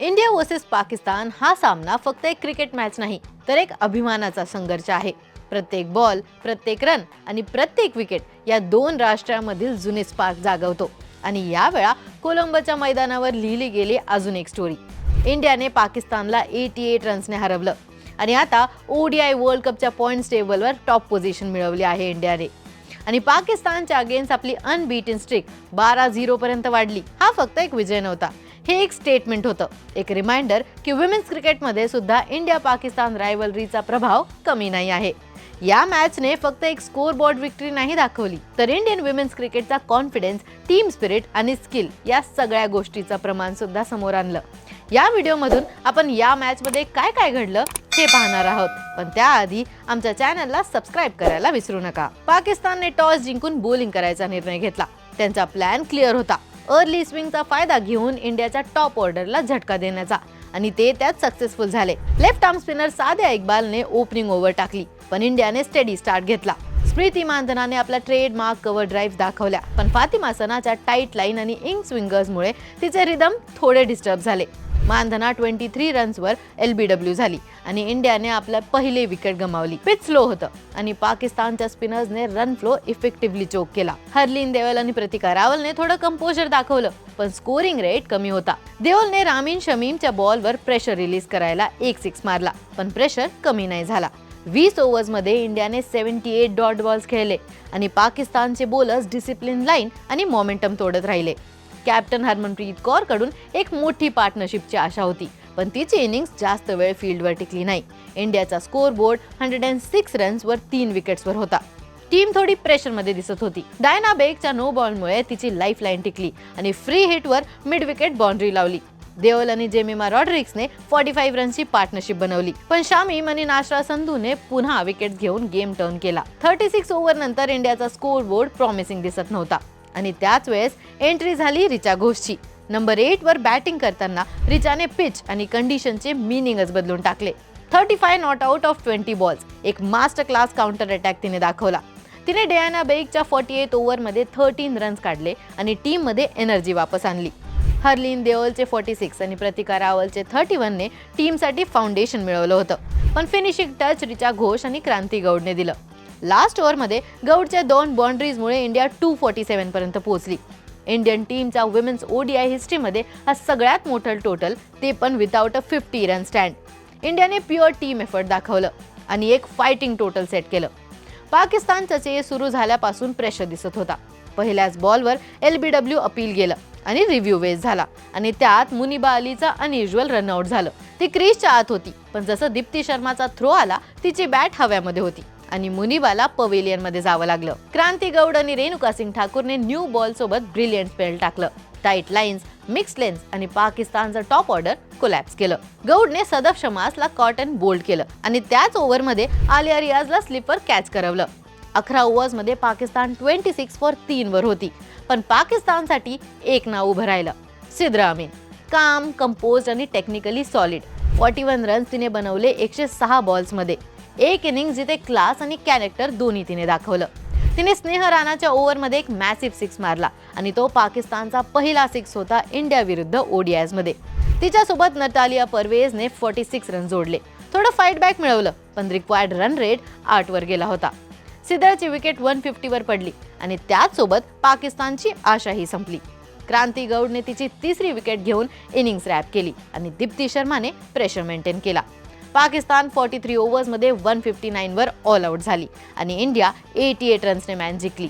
India versus Pakistan हा सामना फक्त एक क्रिकेट मॅच नाही तर एक अभिमानाचा संघर्ष आहे. प्रत्येक बॉल प्रत्येक रन आणि प्रत्येक विकेट या दोन राष्ट्रांमधील जुने स्पार्क जागवतो. आणि यावेळा कोलंबोच्या मैदानावर लिहिली गेली अजून एक स्टोरी इंडियाने पाकिस्तानला एटी एट रन्सने हरवलं. आणि आता ओडीआय वर्ल्ड कपच्या पॉईंट्स टेबलवर टॉप पोझिशन मिळवली आहे इंडियाने. आणि पाकिस्तानच्या अगेन्स्ट आपली अनबीटन स्ट्रिक बारा झिरो पर्यंत वाढली. हा फक्त एक विजय नव्हता. हे एक स्टेटमेंट होतं. एक रिमाइंडर की विमेन्स क्रिकेटमध्ये सुद्धा इंडिया पाकिस्तान रायवलरीचा प्रभाव कमी नाही आहे. या मॅचने फक्त एक स्कोर बोर्ड विक्ट्री नाही दाखवली तर इंडियन विमेन्स क्रिकेटचा कॉन्फिडन्स टीम स्पिरिट आणि स्किल या सगळ्या गोष्टीचं प्रमाण सुद्धा समोर आणलं. या व्हिडिओमधून आपण या मॅचमध्ये काय काय घडलं हे पाहणार आहोत. पण त्याआधी आमच्या चॅनलला सबस्क्राईब करायला विसरू नका. पाकिस्तानने टॉस जिंकून बॉलिंग करायचा निर्णय घेतला. त्यांचा प्लॅन क्लिअर होता. अर्ली स्विंगचा फायदा घेऊन इंडियाच्या टॉप ऑर्डरला झटका देण्याचा. आणि ते त्यात सक्सेसफुल झाले. लेफ्ट आर्म स्पिनर साध्या इक्बालने ओपनिंग ओव्हर टाकली पण इंडियाने स्टेडी स्टार्ट घेतला. स्मृती मानधनाने आपला ट्रेडमार्क कव्हर ड्राईव्ह दाखवल्या पण फातिमा सनाच्या टाईट लाईन आणि इंग स्विंगर्समुळे तिचे रिदम थोडे डिस्टर्ब झाले. मानधना ट्वेंटी थ्री रन्सवर एल बी डब्ल्यू झाली आणि इंडियाने आपल्या पहिले विकेट गमावली. पिच स्लो होतं आणि पाकिस्तानच्या स्पिनर्सने रन फ्लो इफेक्टिव्हली चोक केला. हरलीन देवल आणि प्रतिका रावलने थोडं कंपोजर दाखवलं पण स्कोरिंग रेट कमी होता. देओलने रामीन शमीमच्या बॉलवर प्रेशर रिलीज करायला एक सिक्स मारला पण प्रेशर कमी नाही झाला. वीस ओव्हर्समध्ये इंडियाने सेव्हन्टी एट डॉट बॉल्स खेळले आणि पाकिस्तानचे बोलर्स डिसिप्लिन लाईन आणि मोमेंटम तोडत राहिले. कॅप्टन हरमनप्रीत कौरकडून एक मोठी पार्टनरशिपची आशा होती पण तिची इनिंग्स जास्त वेळ फील्डवर टिकली नाही. इंडियाचा score board hundred and six रन्सवर तीन विकेट्सवर होता. टीम थोडी प्रेशरमध्ये दिसत होती. डायना बेगच्या नो बॉलमुळे तिची लाईफ लाईन टिकली आणि फ्री हिटवर मिड विकेट बाउंड्री लावली. देओल आणि जेमिमा रॉड्रिक्सने फॉर्टी फाईव्ह रनची पार्टनरशिप बनवली पण शामीम आणि नाशरा संधूने पुन्हा विकेट घेऊन गेम टर्न केला. थर्टी सिक्स ओव्हर नंतर इंडियाचा स्कोर बोर्ड प्रॉमिसिंग दिसत नव्हता. आणि त्याच वेळेस एंट्री झाली रिचा घोषची. नंबर एट वर बॅटिंग करताना रिचाने पिच आणि कंडिशनचे मिनिंगच बदलून टाकले. Thirty five not out off twenty balls एक मास्टर क्लास काउंटर अटॅक तिने दाखवला. तिने डेयाना बेगच्या फॉर्टी एट ओव्हरमध्ये थर्टीन रन्स काढले आणि टीममध्ये एनर्जी वापस आणली. हर्लिन देओलचे फॉर्टी सिक्स आणि प्रतिका रावलचे थर्टी वनने टीमसाठी फाउंडेशन मिळवलं होतं. पण फिनिशिंग टच रिचा घोष आणि क्रांती गौडने दिलं. लास्ट ओव्हरमध्ये गौडच्या दोन बाउंड्रीजमुळे इंडिया टू फॉर्टी सेव्हनपर्यंत पोहोचली. इंडियन टीमच्या वुमेन्स ओडीआय हिस्ट्रीमध्ये हा सगळ्यात मोठं टोटल ते पण without a fifty run stand इंडियाने प्युअर टीम एफर्ट दाखवलं आणि एक फायटिंग टोटल सेट केलं. पाकिस्तानचं चेस सुरू झाल्यापासून प्रेशर दिसत होता. पहिल्याच बॉलवर एल बी डब्ल्यू अपील गेलं आणि रिव्ह्यू वेस्ट झाला आणि त्यात मुनिबा अलीचा अनयुजल रनआउट झालं. ती क्रीजच्या आत होती पण जसं दीप्ती शर्माचा थ्रो आला तिची बॅट हव्यामध्ये होती. आणि मुनिबाला पवेलियनमध्ये जावं लागलं. क्रांती गौड आणि रेणुका सिंग ठाकूरने न्यू बॉल सोबत ब्रिलियंट स्पेल टाकलं. टाईट लाईन्स मिक्स लेन्स आणि पाकिस्तानचं टॉप ऑर्डर कोलॅप्स केलं. गौडने सदफ शमासला कॉटन बोल्ड केलं आणि त्याच ओव्हरमध्ये आलिया रियाजला स्लिपर कॅच करवलं. अकरा ओव्हर्समध्ये पाकिस्तान ट्वेंटी सिक्स फॉर तीनवर होती पण पाकिस्तानसाठी एक नाव उभं राहिलं. सिद्धरामीन काम कंपोज आणि technically solid forty one runs तिने बनवले एकशे सहा बॉल्समध्ये एक इनिंग जिथे क्लास आणि कॅरेक्टर दोन्ही तिने दाखवलं. तिने स्नेह राणाच्या ओव्हरमध्ये एक मॅसिव्ह सिक्स मारला आणि तो पाकिस्तानचा पहिला सिक्स होता इंडियाविरुद्ध विरुद्ध तिच्यासोबत नटालिया परवेजने फॉर्टी सिक्स रन जोडले. थोडं फाईट बॅक मिळवलं पण रिक्वायर्ड रन रेट आठवर गेला होता. सिद्धाची विकेट वन फिफ्टीवर पडली आणि त्याचसोबत पाकिस्तानची आशाही संपली. क्रांती गौडने तिची तिसरी विकेट घेऊन इनिंग्स रॅप केली आणि दीप्ती शर्माने प्रेशर मेंटेन केला. पाकिस्तान फॉर्टी थ्री ओव्हर्समध्ये वन फिफ्टी नाईनवर ऑल आऊट झाली आणि इंडिया एटी एट रन्सने मॅच जिंकली.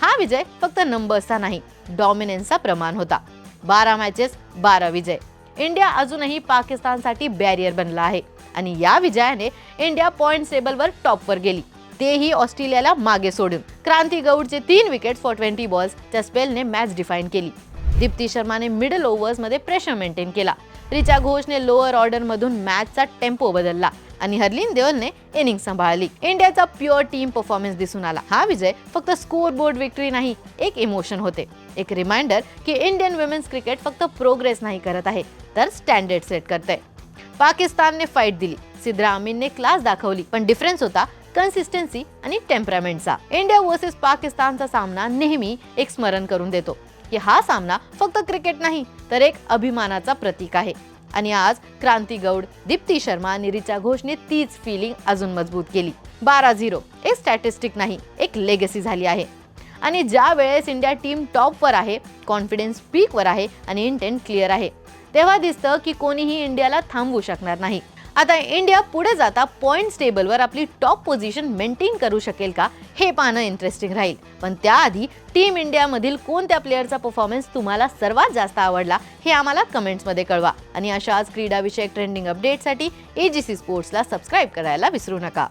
हा विजय फक्त नंबर्सचा नाही डॉमिनन्सचा प्रमाण होता. बारा मॅचेस बारा विजय. इंडिया अजूनही पाकिस्तानसाठी बॅरियर बनला आहे आणि या विजयाने इंडिया पॉइंट टेबलवर टॉपवर गेली. तेही ऑस्ट्रेलियाला मागे सोडून. क्रांती गौडचे तीन विकेट फॉर ट्वेंटी बॉल्स त्या स्पेलने मॅच डिफाईन केली. दीप्ती शर्माने मिडल ओव्हर्समध्ये प्रेशर मेंटेन केला. रिचा घोषने लोअर ऑर्डरमधून मॅचचा टेम्पो बदलला आणि हरलीन देओलने इनिंग सांभाळली. इंडियाचा प्युअर टीम परफॉर्मन्स दिसून आला. हा विजय फक्त स्कोर बोर्ड विक्ट्री नाही एक इमोशन होते. एक रिमाइंडर की इंडियन वुमेन्स क्रिकेट फक्त प्रोग्रेस नाही करत आहे तर स्टँडर्ड सेट करते पाकिस्तानने फाईट दिली. सिद्रा अमीनने क्लास दाखवली पण डिफरन्स होता कन्सिस्टन्सी आणि टेम्परामेंटचा इंडिया वर्सेस पाकिस्तानचा सामना नेहमी एक स्मरण करून देतो. की हा सामना फक्त क्रिकेट नाही तर एक अभिमानाचा प्रतीक आहे. आणि आज क्रांती गौड दीप्ती शर्मा आणि रिचा घोषने तीच फिलिंग अजून मजबूत केली. बारा झिरो एक स्टॅटिस्टिक नाही एक लेगसी झाली आहे. आणि ज्या वेळेस इंडिया टीम टॉपवर आहे कॉन्फिडन्स पीकवर आहे आणि इंटेंट क्लिअर आहे तेव्हा दिसतं की कोणीही इंडियाला थांबवू शकणार नाही. आता इंडिया पुढे जाता पॉईंट्स टेबलवर आपली टॉप पोझिशन मेंटेन करू शकेल का हे पाहणं इंटरेस्टिंग राहील. पण त्याआधी टीम इंडियामधील कोणत्या प्लेअरचा परफॉर्मन्स तुम्हाला सर्वात जास्त आवडला हे आम्हाला कमेंट्समध्ये कळवा. आणि अशाच क्रीडाविषयक ट्रेंडिंग अपडेटसाठी ए जी सी स्पोर्ट्सला सबस्क्राईब करायला विसरू नका.